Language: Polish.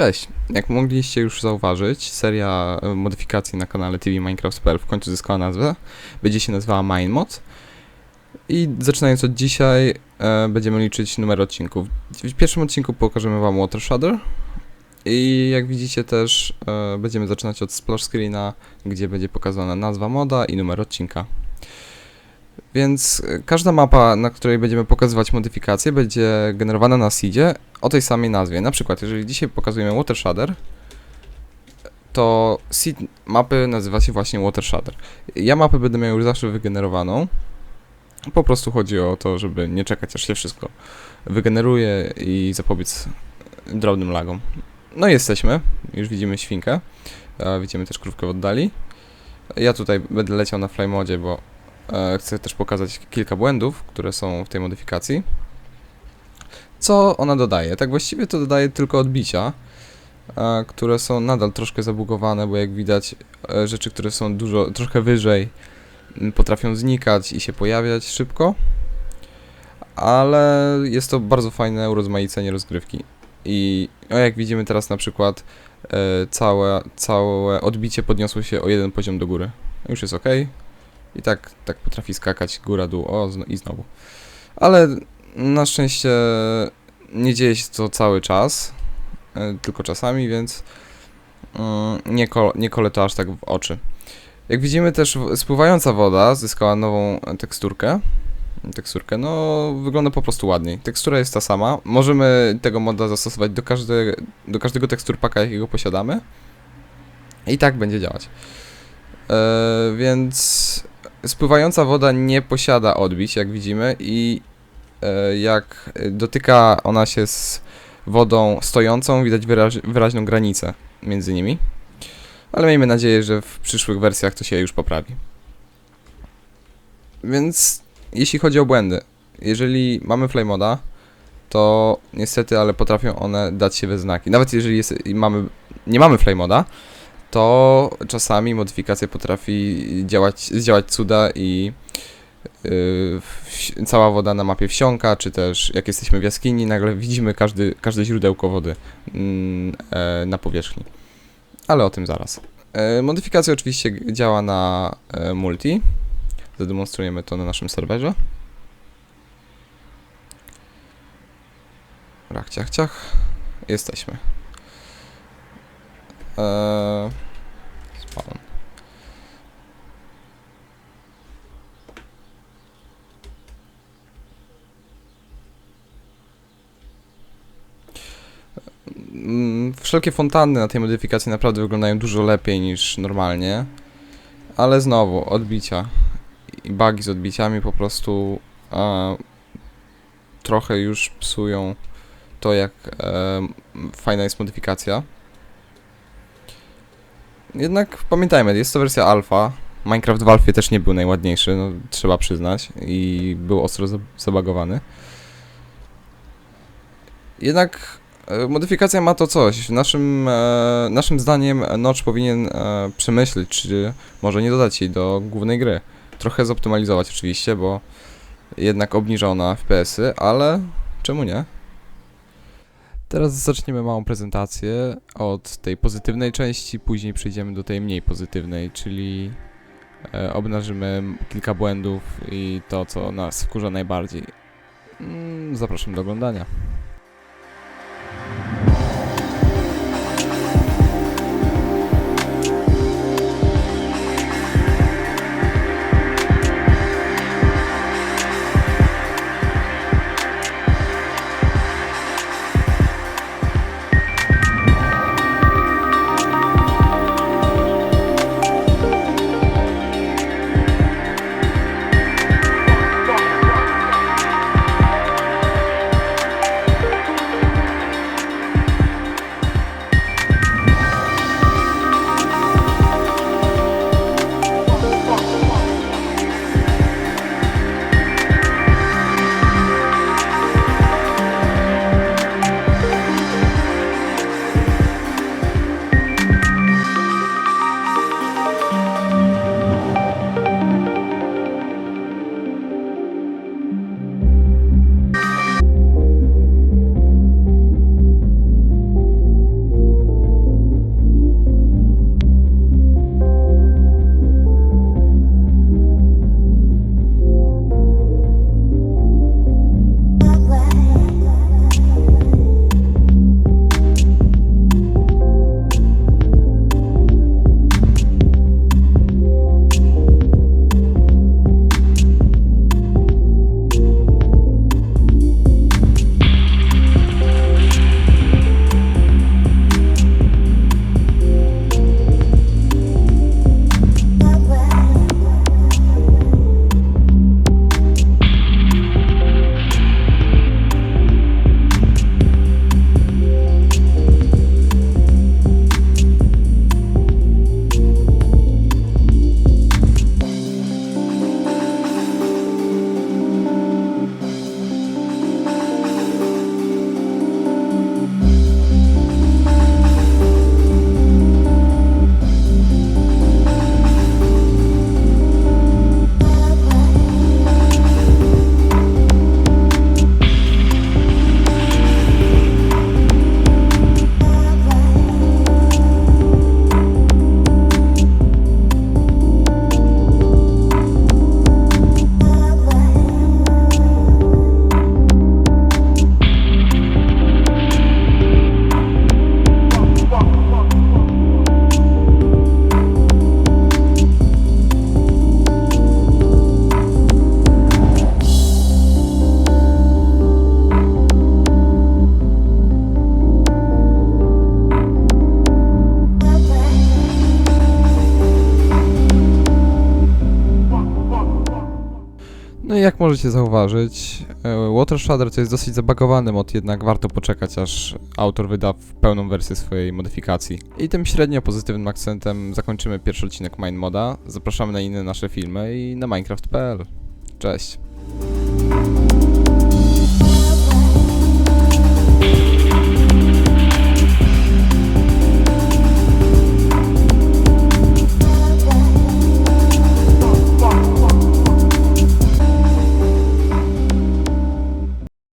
Cześć! Jak mogliście już zauważyć, seria e, modyfikacji na kanale TV Minecraft.pl w końcu zyskała nazwę. Będzie się nazywała MineMod. I zaczynając od dzisiaj e, będziemy liczyć numer odcinków. W pierwszym odcinku pokażemy wam Water Shader. I jak widzicie też e, będziemy zaczynać od splash screena, gdzie będzie pokazana nazwa moda i numer odcinka. Więc e, każda mapa, na której będziemy pokazywać modyfikacje, będzie generowana na seedzie o tej samej nazwie. Na przykład, jeżeli dzisiaj pokazujemy Water Shader, to seed mapy nazywa się właśnie Water Shader. Ja mapę będę miał już zawsze wygenerowaną. Po prostu chodzi o to, żeby nie czekać aż się wszystko wygeneruje i zapobiec drobnym lagom. No i jesteśmy, już widzimy świnkę, e, widzimy też krówkę w oddali. Ja tutaj będę leciał na flymodzie, bo chcę też pokazać kilka błędów, które są w tej modyfikacji. Co ona dodaje? Tak właściwie to dodaje tylko odbicia, e, które są nadal troszkę zabugowane, bo jak widać e, rzeczy, które są dużo, troszkę wyżej potrafią znikać i się pojawiać szybko. Ale jest to bardzo fajne urozmaicenie rozgrywki. I o, jak widzimy teraz na przykład e, całe, całe odbicie podniosło się o jeden poziom do góry. Już jest ok. I tak, tak potrafi skakać góra, dół, o i znowu. Ale na szczęście nie dzieje się to cały czas, e, tylko czasami, więc mm, nie, ko nie kole to aż tak w oczy. Jak widzimy też spływająca woda zyskała nową teksturkę. Teksturkę, no wygląda po prostu ładniej. Tekstura jest ta sama. Możemy tego moda zastosować do, każde, do każdego tekstur paka, jakiego posiadamy. I tak będzie działać. E, więc spływająca woda nie posiada odbić, jak widzimy, i e, jak dotyka ona się z wodą stojącą, widać wyraź, wyraźną granicę między nimi. Ale miejmy nadzieję, że w przyszłych wersjach to się już poprawi. Więc jeśli chodzi o błędy, jeżeli mamy flame moda, to niestety, ale potrafią one dać się we znaki. Nawet jeżeli jest, mamy, nie mamy to czasami modyfikacja potrafi działać, zdziałać cuda i yy, cała woda na mapie wsiąka, czy też jak jesteśmy w jaskini, nagle widzimy każdy, każde źródełko wody e, na powierzchni. Ale o tym zaraz. E, modyfikacja oczywiście działa na e, multi. Zademonstrujemy to na naszym serwerze. Rach, ciach, ciach. Jesteśmy. Eee, spawn. Mm, Wszelkie fontanny na tej modyfikacji naprawdę wyglądają dużo lepiej niż normalnie. Ale znowu, odbicia i bugi z odbiciami po prostu e, trochę już psują to, jak e, fajna jest modyfikacja. Jednak pamiętajmy, jest to wersja alfa. Minecraft w alfie też nie był najładniejszy, no, trzeba przyznać, i był ostro zab- zabagowany. Jednak e, modyfikacja ma to coś. Naszym, e, naszym zdaniem Notch powinien e, przemyśleć, czy może nie dodać jej do głównej gry. Trochę zoptymalizować oczywiście, bo jednak obniża ona FPS-y, ale czemu nie? Teraz zaczniemy małą prezentację od tej pozytywnej części, później przejdziemy do tej mniej pozytywnej, czyli e, obnażymy kilka błędów i to, co nas wkurza najbardziej. Mm, Zapraszam do oglądania. Jak możecie zauważyć, e, Water Shudder to jest dosyć zabagowany mod, jednak warto poczekać, aż autor wyda pełną wersję swojej modyfikacji. I tym średnio pozytywnym akcentem zakończymy pierwszy odcinek Mine Moda. Zapraszamy na inne nasze filmy i na minecraft.pl. Cześć!